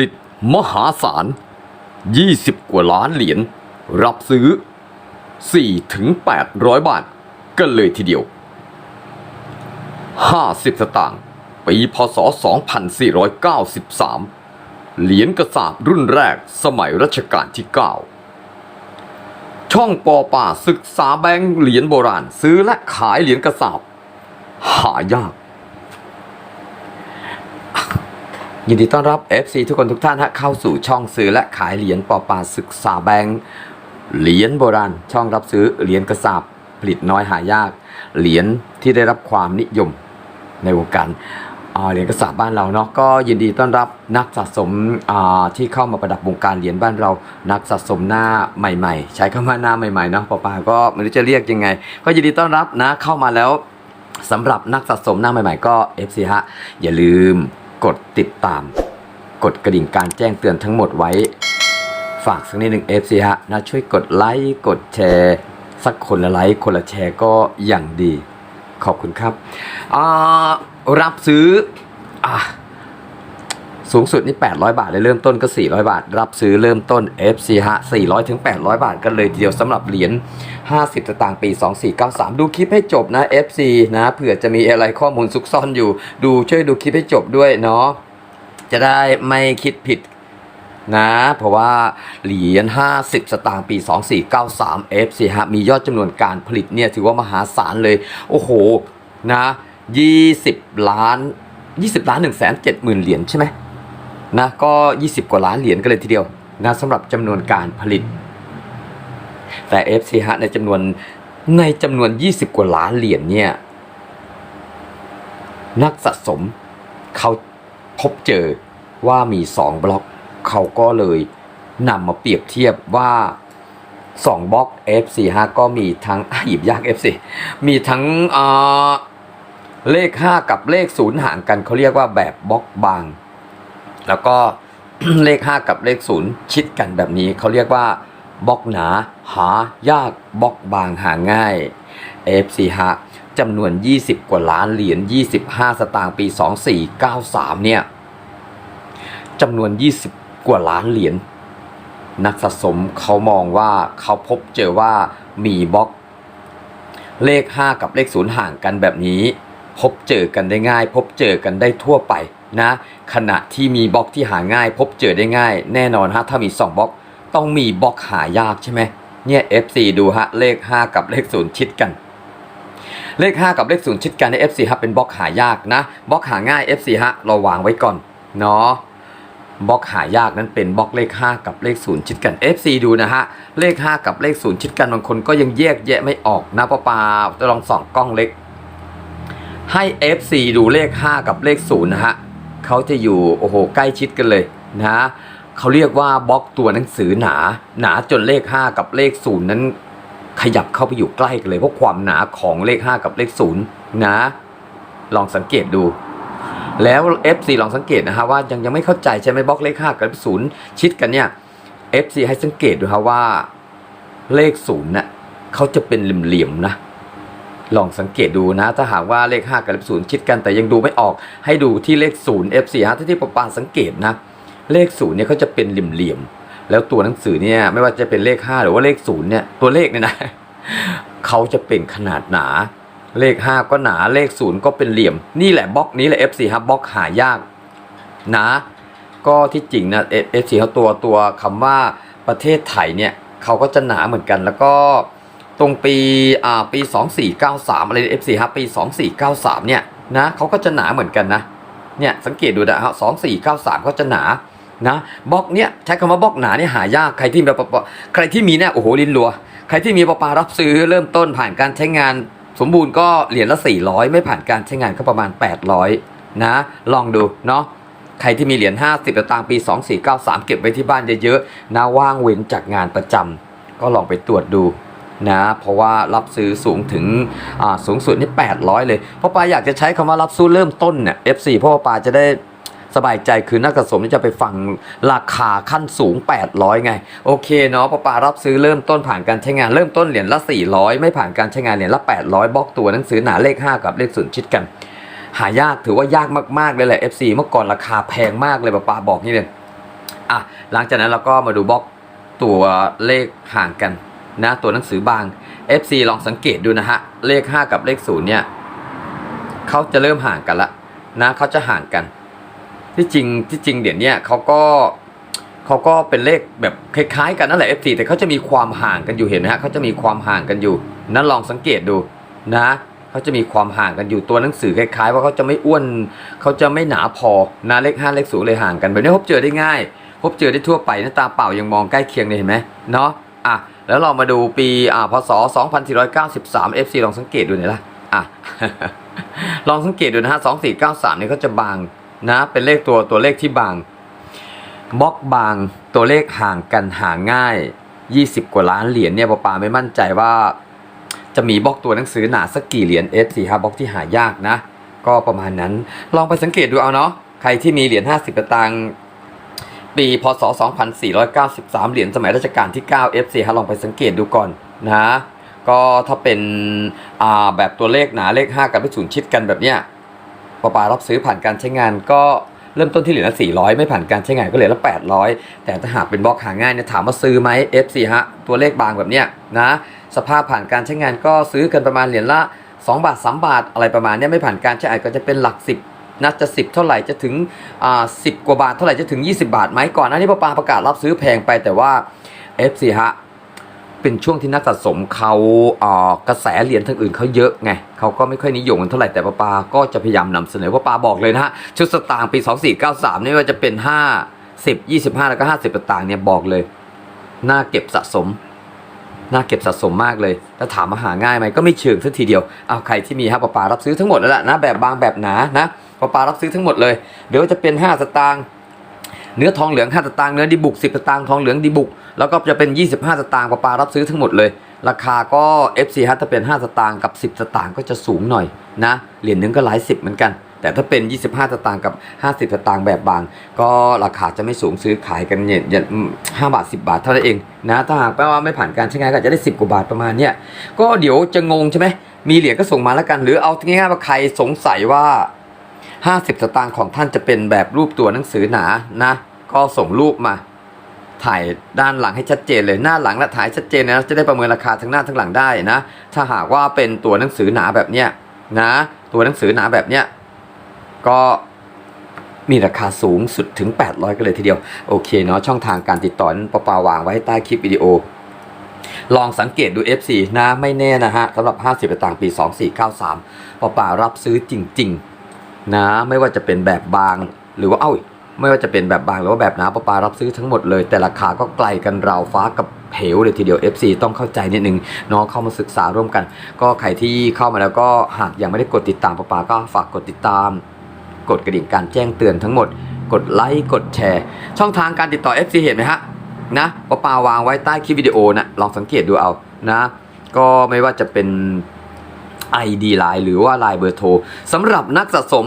ลิตมหาศาล 20 กว่าล้านเหรียญ รับซื้อ4ถึง800 บาท กันเลยทีเดียว 50 สตางค์ ปีพศ 2493 เหรียญกระสาบรุ่นแรกสมัยรัชกาลที่ 9 ช่องปอป่าศึกษาแบงค์เหรียญโบราณ ซื้อและขายเหรียญกระสาบ หายาก ยินดีต้อนรับ FC ทุกคนทุกท่านฮะเข้าสู่ช่องซื้อและขายเหรียญปอปาศึกษาแบงค์เหรียญโบราณ ช่องรับซื้อเหรียญกระสาบผลิตน้อยหายาก เหรียญที่ได้รับความนิยมในวงการเหรียญกระสาบบ้านเราเนาะก็ยินดีต้อนรับนักสะสมที่เข้ามาประดับวงการเหรียญบ้านเรา นักสะสมหน้าใหม่ ๆ ใช้คำว่าหน้าใหม่ๆเนาะปอปาก็ไม่รู้จะเรียกยังไง ก็ยินดีต้อนรับนะเข้ามาแล้วสำหรับนักสะสมหน้าใหม่ ๆ ก็ FC ฮะอย่าลืม กดติดตาม กดกระดิ่งการแจ้งเตือนทั้งหมดไว้ ฝากสักนิดหนึ่ง FC ฮะนะช่วยกดไลค์กดแชร์ สักคนละไลค์คนละแชร์ก็อย่างดี ขอบคุณครับอ่ารับซื้ออะ สูงสุดนี่ 800 บาทเลยเริ่มต้นก็ 400 บาท รับซื้อเริ่มต้น FC ฮะ 400 ถึง 800 บาทกันเลยทีเดียวสำหรับเหรียญ 50 สตางค์ปี 2493 ดูคลิปให้จบนะ FC นะเผื่อจะมีอะไรข้อมูลซุกซ่อนอยู่ ดูช่วยดูคลิปให้จบด้วยเนาะจะได้ไม่คิดผิดนะ เพราะว่าเหรียญ 50 สตางค์ปี 2493 FC ฮะ มียอดจำนวนการผลิตเนี่ย ถือว่ามหาศาลเลย โอ้โห นะ 20 ล้าน 20 ล้าน1 7 0 0 0 0เหรียญใช่ไหม นะก็ 20 กว่าล้านเหรียญกันเลยทีเดียวนะสำหรับจำนวนการผลิต แต่ FC ฮะในจำนวนในจำนวน 20 กว่าล้านเหรียญเนี่ยนักสะสมเขาพบเจอว่ามี 2 บล็อก เขาก็เลยนำมาเปรียบเทียบว่า2บล็อก F45 ก็มีทั้งอหยิบยาก F4 มีทั้งเอ่อเลข 5 กับเลข 0 ห่างกันเขาเรียกว่าแบบบล็อกบาง แล้วก็เลข 5 กับเลข 0 ชิดกันแบบนี้เขาเรียกว่าบล็อกหนา หายากบล็อกบางหาง่าย F45 จำนวน 20 กว่าล้านเหรียญ 25 สตางค์ปี 2493 เนี่ยจำนวน 20 กว่าล้านเหรียญนักสะสมเขามองว่าเขาพบเจอว่ามีบล็อก เลข 5 กับเลข 0 ห่างกันแบบนี้ พบเจอกันได้ง่าย พบเจอกันได้ทั่วไป นะขณะที่มีบล็อกที่หาง่าย พบเจอได้ง่าย แน่นอนฮะถ้ามี 2บล็อกต้องมีบล็อกหายากใช่ไหมเนี่ย FC ดูฮะเลข 5 กับเลข 0 ชิดกัน เลข 5 กับเลข 0 ชิดกันใน FC ฮะเป็นบล็อกหายากนะบล็อกหาง่าย FC ฮะเราวางไว้ก่อนเนาะบล็อกหายากนั้นเป็นบล็อกเลข 5 กับเลข 0 ชิดกัน FC ดูนะฮะเลข 5 กับเลข 0 ชิดกันบางคนก็ยังแยกแยะไม่ออกนะป้าปาจะลองส่องกล้องเล็ก ให้ FC ดูเลข 5 กับเลข 0 นะฮะ เขาจะอยู่โอ้โหใกล้ชิดกันเลยนะเขาเรียกว่าบล็อกตัวหนังสือหนา หนาจนเลข 5 กับเลข0นั้น ขยับเข้าไปอยู่ใกล้กันเลยเพราะความหนาของเลข 5 กับเลข0นะลองสังเกตดู แล้ว FC ลองสังเกตนะฮะว่ายังยังไม่เข้าใจใช่ไหมบล็อกเลข 5 กับเลข0ชิดกันเนี่ย FC ให้สังเกตดูฮะว่าเลข0น่ะเขาจะเป็นเหลี่ยมๆนะ ลองสังเกตดูนะ ถ้าหากว่าเลข 5 กับเลข0ชิดกันแต่ยังดูไม่ออกให้ดูที่เลข0 FC ฮะที่ที่ปปาสังเกตนะ เลข0เนี่ยเขาจะเป็นเหลี่ยมๆแล้วตัวหนังสือเนี่ยไม่ว่าจะเป็นเลข 5 หรือว่าเลข0เนี่ยตัวเลขเนี่ยนะเขาจะเป็นขนาดหนา เลข 5 ก็หนาเลข0ก็เป็นเหลี่ยม นี่แหละบล็อกนี้แหละ FC ครับล็อกหายากนะก็ที่จริงนะ FC เขาตัวตัวคำว่าประเทศไทยเนี่ยเขาก็จะหนาเหมือนกันแล้วก็ ตรงปีอ่าปี 2493 อะไร FC ครับปี 2493 เนี่ยนะเขาก็จะหนาเหมือนกันนะเนี่ยสังเกตดูนะฮะ2493ก็จะหนานะบล็อกเนี้ยใช้คำว่าบล็อกหนาเนี่ยหายากใครที่มีปปใครที่มีเนี่ยโอ้โหลินรัว ใครที่มีปปารับซื้อเริ่มต้นผ่านการใช้งาน สมบูรณ์ก็เหรียญละ 400 ไม่ผ่านการใช้งานก็ประมาณ 800 นะ ลองดูเนาะใครที่มีเหรียญ50สตางปี 2493 เก็บไว้ที่บ้านเยอะๆนะว่างเว้นจากงานประจำก็ลองไปตรวจดู นะเพราะว่ารับซื้อสูงถึงอ่าสูงสุดนี่800 เลยเพราะปาอยากจะใช้คำว่ารับซื้อเริ่มต้นเนี่ย F4 เพราะว่าปาจะได้สบายใจคือนักสะสมที่จะไปฟังราคาขั้นสูง 800 ไง โอเคเนาะปะปารับซื้อเริ่มต้นผ่านการใช้งานเริ่มต้นเหรียญละ 400 ไม่ผ่านการใช้งานเหรียญละ 800บล็อกตัวหนังสือหนาเลข 5 กับเลขศูนย์ชิดกัน หายากถือว่ายากมากๆเลยแหละ FC เมื่อก่อนราคาแพงมากเลยปะปาบอกนี่เลยอะหลังจากนั้นเราก็มาดูบล็อกตัวเลขห่างกัน นะตัวหนังสือบาง FC ลองสังเกตดูนะฮะ เลข 5 กับเลข0เนี่ยเขาจะเริ่มห่างกันละนะเขาจะห่างกัน ที่จริงที่จริงเดี๋ยวนี้เขาก็เขาก็เป็นเลขแบบคล้ายๆ กันนั่นแหละ FC แต่เขาจะมีความห่างกันอยู่เห็นไหมฮะเขาจะมีความห่างกันอยู่ นั้นลองสังเกตดูนะเขาจะมีความห่างกันอยู่ตัวหนังสือคล้ายๆ ว่าเขาจะไม่อ้วนเขาจะไม่หนาพอนะเลข5เลข0เลยห่างกันแบบนี้พบเจอได้ง่าย พบเจอได้ทั่วไปหน้าตาเปล่ายังมองใกล้เคียงเลยเห็นไหมเนาะอะ แล้วเรามาดูปีอ่าพศ 2493 FC ลองสังเกตดูหน่อยละอะลองสังเกตดูนะฮะ 2493เนี่ยเขาจะบางนะ เป็นเลขตัวตัวเลขที่บางบล็อกบางตัวเลขห่างกันห่างง่าย 20 กว่าล้านเหรียญเนี่ยปาปาไม่มั่นใจว่า จะมีบล็อกตัวหนังสือหนาสักกี่เหรียญ S4 บล็อกที่หายากนะ ก็ประมาณนั้น ลองไปสังเกตดูเอาเนาะ ใครที่มีเหรียญ 50สตางค์ ปี พศ 2493 เหรียญสมัยรัชกาลที่ 9 FC ฮะลองไปสังเกตดูก่อนนะ ก็ถ้าเป็นอ่าแบบตัวเลขหนาเลข 5 กับเลขศูนย์ชิดกันแบบเนี้ยปาปารับซื้อผ่านการใช้งานก็เริ่มต้นที่เหรียญละ 400 ไม่ผ่านการใช้งานก็เหรียญละ 800 แต่ถ้าหากเป็นบล็อกหาง่ายเนี่ยถามว่าซื้อไหม FC ฮะ ตัวเลขบางแบบเนี้ยนะ สภาพผ่านการใช้งานก็ซื้อกันประมาณเหรียญละ 2 บาท 3 บาทอะไรประมาณเนี้ยไม่ผ่านการใช้งานก็จะเป็นหลัก 10 นะจะ 10 เท่าไหร่จะถึงอ่า10กว่าบาทเท่าไหร่จะถึง 20 บาทไหมก่อนหน้านี้ปาปาประกาศรับซื้อแพงไปแต่ว่า FC ฮะเป็นช่วงที่นักสะสมเขาเออกระแสเหรียญทางอื่นเขาเยอะไงเขาก็ไม่ค่อยนิยมกันเท่าไหร่แต่ปาปาก็จะพยายามนำเสนอปาปาบอกเลยนะฮะชุดสตางค์ปี 2493นี่ว่าจะเป็น 5 10 25 แล้วก็ 50สตางค์เนี่ยบอกเลยน่าเก็บสะสมน่าเก็บสะสมมากเลยแล้วถามมาหาง่ายไหมก็ไม่เชิงสักทีเดียวเอาใครที่มีฮะปาปารับซื้อทั้งหมดแล้วล่ะนะแบบบางแบบหนานะ ปาปารับซื้อทั้งหมดเลยเดี๋ยวจะเป็น 5 สตางค์เนื้อทองเหลือง5สตางค์เนื้อดีบุก 10 สตางค์ทองเหลืองดีบุก แล้วก็จะเป็น 25 สตางค์ปลาปลารับซื้อทั้งหมดเลย ราคาก็ FC ฮะถ้าเป็น 5 สตางค์กับ 10 สตางค์ก็จะสูงหน่อยนะเหรียญหนึงก็หลายสิบเหมือนกันแต่ถ้าเป็น 25 สตางค์กับ 50 สตางค์แบบบาง ก็ราคาจะไม่สูงซื้อขายกันเนี่ยห้าบาท 10 บาทเท่านั้นเองนะถ้าหากแปลว่าไม่ผ่านการใช้งานก็จจะได้ 10 กว่าบาทประมาณเนี้ยก็เดี๋ยวจะงงใช่ไหมมีเหรียญก็ส่งมาแล้วกัน หรือเอาง่ายๆว่าใครสงสัยว่า 50 สตางค์ของท่านจะเป็นแบบรูปตัวหนังสือหนานะ ก็ส่งรูปมา ถ่ายด้านหลังให้ชัดเจนเลยหน้าหลังและถ่ายชัดเจนนะจะได้ประเมินราคาทั้งหน้าทั้งหลังได้นะ ถ้าหากว่าเป็นตัวหนังสือหนาแบบเนี้ยนะ ตัวหนังสือหนาแบบเนี้ยก็มีราคาสูงสุดถึง 800 กันเลยทีเดียว โอเคเนาะช่องทางการติดต่อนั้นปะปาวางไว้ใต้คลิปวิดีโอ ลองสังเกตดู F4 นะไม่แน่นะฮะสำหรับ 50 ต่างปี 2493ปะปารับซื้อจริง ๆ นะไม่ว่าจะเป็นแบบบางหรือว่าเอ้าไม่ว่าจะเป็นแบบบางหรือว่าแบบหนาปะปารับซื้อทั้งหมดเลย แต่ราคาก็ไกลกันราวฟ้ากับเหวเลยทีเดียว FC ต้องเข้าใจนิดนึงเนาะเข้ามาศึกษาร่วมกัน ก็ใครที่เข้ามาแล้วก็หากยังไม่ได้กดติดตามปะปาก็ฝากกดติดตาม กดกระดิ่งการแจ้งเตือนทั้งหมด กดไลค์กดแชร์ ช่องทางการติดต่อ FC เห็นไหมฮะนะปะปาวางไว้ใต้คลิปวิดีโอนะลองสังเกตดูเอานะ ก็ไม่ว่าจะเป็น ID Line หรือว่า Line เบอร์โทรสำหรับนักสะสม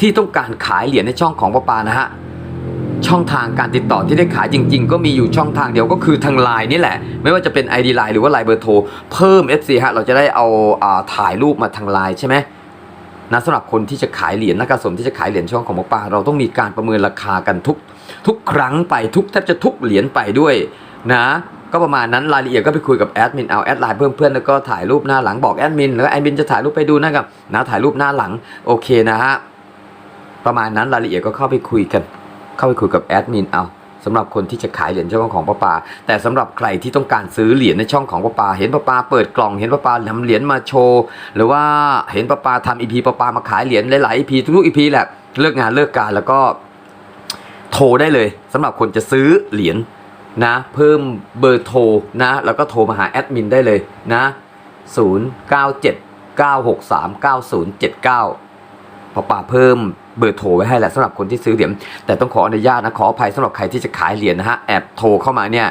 ที่ต้องการขายเหรียญในช่องของปะปานะฮะช่องทางการติดต่อที่ได้ขายจริง ๆ ก็มีอยู่ช่องทางเดียวก็คือทางไลน์นี่แหละ ไม่ว่าจะเป็น ID Line หรือว่า Line เบอร์โทรเพิ่ม FC ฮะเราจะได้เอาอาถ่ายรูปมาทางไลน์ใช่ไหมนะสำหรับคนที่จะขายเหรียญนักสะสมที่จะขายเหรียญช่องของหมอปลาเราต้องมีการประเมินราคากันทุกทุกครั้งไปทุกแทบจะทุกเหรียญไปด้วยนะ ก็ประมาณนั้นรายละเอียดก็ไปคุยกับแอดมินเอาแอดไลน์เพิ่มเพื่อนแล้วก็ถ่ายรูปหน้าหลังบอกแอดมินแล้วแอดมินจะถ่ายรูปไปดูนะครับนะถ่ายรูปหน้าหลังโอเคนะฮะประมาณนั้นรายละเอียดก็เข้าไปคุยกัน เข้าไปคุยกับแอดมินเอาสำหรับคนที่จะขายเหรียญช่องของป้าปา แต่สำหรับใครที่ต้องการซื้อเหรียญในช่องของป้าปา เห็นป้าปาเปิดกล่อง เห็นป้าปาทำเหรียญมาโชว์ หรือว่าเห็นป้าปาทำอีพีป้าปามาขายเหรียญหลายๆอีพีทุกๆอีพีแหละ เลิกงานเลิกการแล้วก็โทรได้เลยสำหรับคนจะซื้อเหรียญ นะ เพิ่มเบอร์โทรนะ แล้วก็โทรมาหาแอดมินได้เลยนะ 0 9 7 9 6 3 9 0 7 9พอป่าเพิ่มเบอร์โทรไว้ให้แหละสำหรับคนที่ซื้อเหรียญแต่ต้องขออนุญาตนะขออภัยสำหรับใครที่จะขายเหรียญนะฮะแอบโทรเข้ามาเนี่ย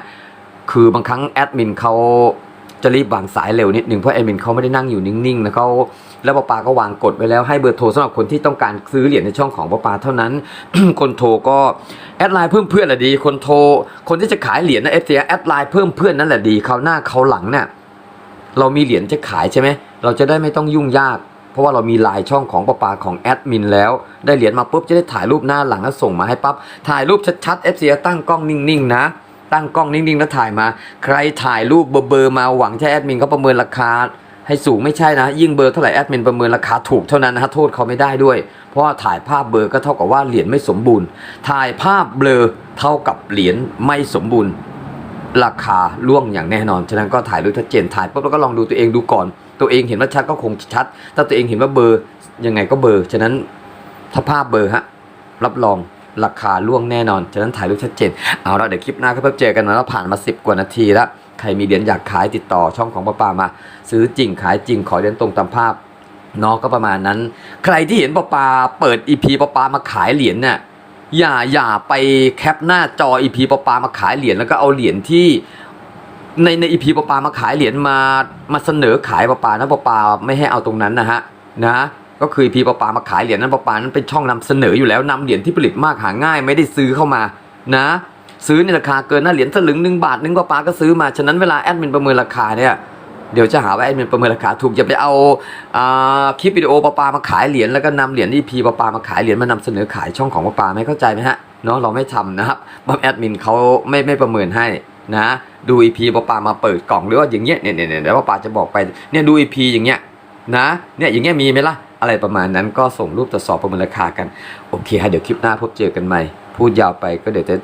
คือบางครั้งแอดมินเขา จะรีบวางสายเร็วนิดหนึ่งเพราะแอดมินเขาไม่ได้นั่งอยู่นิ่งๆนะเขาแล้วปาปาก็วางกดไว้แล้วให้เบอร์โทรสำหรับคนที่ต้องการซื้อเหรียญในช่องของปาปาเท่านั้น คนโทรก็แอดไลน์เพิ่มเพื่อนแหละดี คนโทร คนที่จะขายเหรียญนะเอฟซีแอดไลน์เพิ่มเพื่อนนั่นแหละดีเขาหน้าเขาหลังเนี่ยเรามีเหรียญจะขายใช่ไหมเราจะได้ไม่ต้องยุ่งยากราะว่าเรามีไลายช่องของปะปาของแอดมินแล้ว ได้เหรียญมาปุ๊บจะได้ถ่ายรูปหน้าหลังแล้วส่งมาให้ปั๊บถ่ายรูปชัดๆ FC ตั้งกล้องนิ่งๆนะ ตั้งกล้องนิ่งๆ แล้วถ่ายมา ใครถ่ายรูปเบอร์มาหวังใช้แอดมินเขาประเมินราคาให้สูงไม่ใช่นะ ยิ่งเบอร์เท่าไหร่แอดมินประเมินราคาถูกเท่านั้นนะฮะโทษเขาไม่ได้ด้วย เพราะว่าถ่ายภาพเบลอก็เท่ากับว่าเหรียญไม่สมบูรณ์ ถ่ายภาพเบลอเท่ากับเหรียญไม่สมบูรณ์ ราคาล่วงอย่างแน่นอนฉะนั้นก็ถ่ายรูปชัดเจนถ่ายปุ๊บแล้วก็ลองดูตัวเองดูก่อน ตัวเองเห็นว่าชัดก็คงชัด ถ้าตัวเองเห็นว่าเบอร์ยังไงก็เบอร์ฉะนั้นถ้าภาพเบอร์ฮะรับรอง ราคาล่วงแน่นอนฉะนั้นถ่ายรูปชัดเจนเอาละเดี๋ยวคลิปหน้าก็เพบเจอกันนะแล้วผ่านมา 10 กว่านาทีแล้วใครมีเหรียญอยากขายติดต่อช่องของป้าปามา ซื้อจริงขายจริงขอเหรียญตรงตามภาพเนาะก็ประมาณนั้น ใครที่เห็นป้าปาเปิดอีพีป้าปามาขายเหรียญเนี่ยอย่าอย่าไปแคปหน้าจออีพีป้าปามาขายเหรียญแล้วก็เอาเหรียญที่ในในอีพีปปามาขายเหรียญมามาเสนอขายปปานะปปาไม่ให้เอาตรงนั้นนะฮะนะ ก็คือพีปปามาขายเหรียญนั้นปปานั้นเป็นช่องนำเสนออยู่แล้วนำเหรียญที่ผลิตมากหาง่าย ไม่ได้ซื้อเข้ามานะ ซื้อในราคาเกินนะเหรียญสลึงหนึ่งบาทหนึ่งปปาก็ซื้อมาฉะนั้นเวลาแอดมินประเมินราคาเนี่ยเดี๋ยวจะหาว่าแอดมินประเมินราคาถูกอย่าไปเอาคลิปวิดีโอปปามาขายเหรียญแล้วก็นำเหรียญที่พีปปามาขายเหรียญมานำเสนอขายช่องของปปาไม่เข้าใจไหมฮะเนาะเราไม่ทำนะครับบางแอดมินเขาไม่ไม่ประเมินให้นะ ดูอีพีปาปามาเปิดกล่องหรือว่าอย่างเงี้ยเนี่ยเนี่ยเดี๋ยวปาปาจะบอกไปเนี่ยดูอีพีอย่างเงี้ยนะเนี่ยอย่างเงี้ยมีไหมล่ะ อะไรประมาณนั้นก็ส่งรูปตรวจสอบประเมินราคากัน โอเคฮะเดี๋ยวคลิปหน้าพบเจอกันใหม่ พูดยาวไปก็เดี๋ยวจะ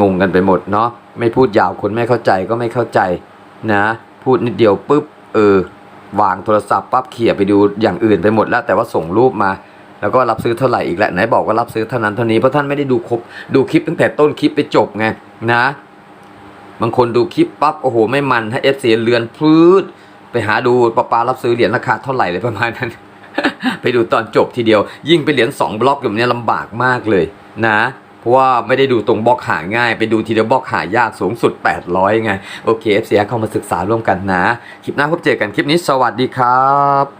งงกันไปหมดเนาะไม่พูดยาวคนไม่เข้าใจก็ไม่เข้าใจนะ พูดนิดเดียวปุ๊บเออวางโทรศัพท์ปั๊บเขี่ยไปดูอย่างอื่นไปหมดแล้ว แต่ว่าส่งรูปมา แล้วก็รับซื้อเท่าไหร่อีกแหละไหนบอกว่ารับซื้อเท่านั้นเท่านี้เพราะท่านไม่ได้ดูครบดูคลิปตั้งแต่ต้นคลิปไปจบไงนะ บางคนดูคลิปปั๊บโอ้โหไม่มันให้เอฟซีเลือนพืดไปหาดูปลาปลารับซื้อเหรียญราคาเท่าไหร่เลยประมาณนั้น ไปดูตอนจบทีเดียว ยิ่งไปเหรียญ2บล็อกแบบนี้ลำบากมากเลยนะ เพราะว่าไม่ได้ดูตรงบล็อกหาง่าย ไปดูทีเดียวบล็อกหายากสูงสุด 800 ไง โอเคเอฟซีเข้ามาศึกษาร่วมกันนะ คลิปหน้าพบเจอกันคลิปนี้สวัสดีครับ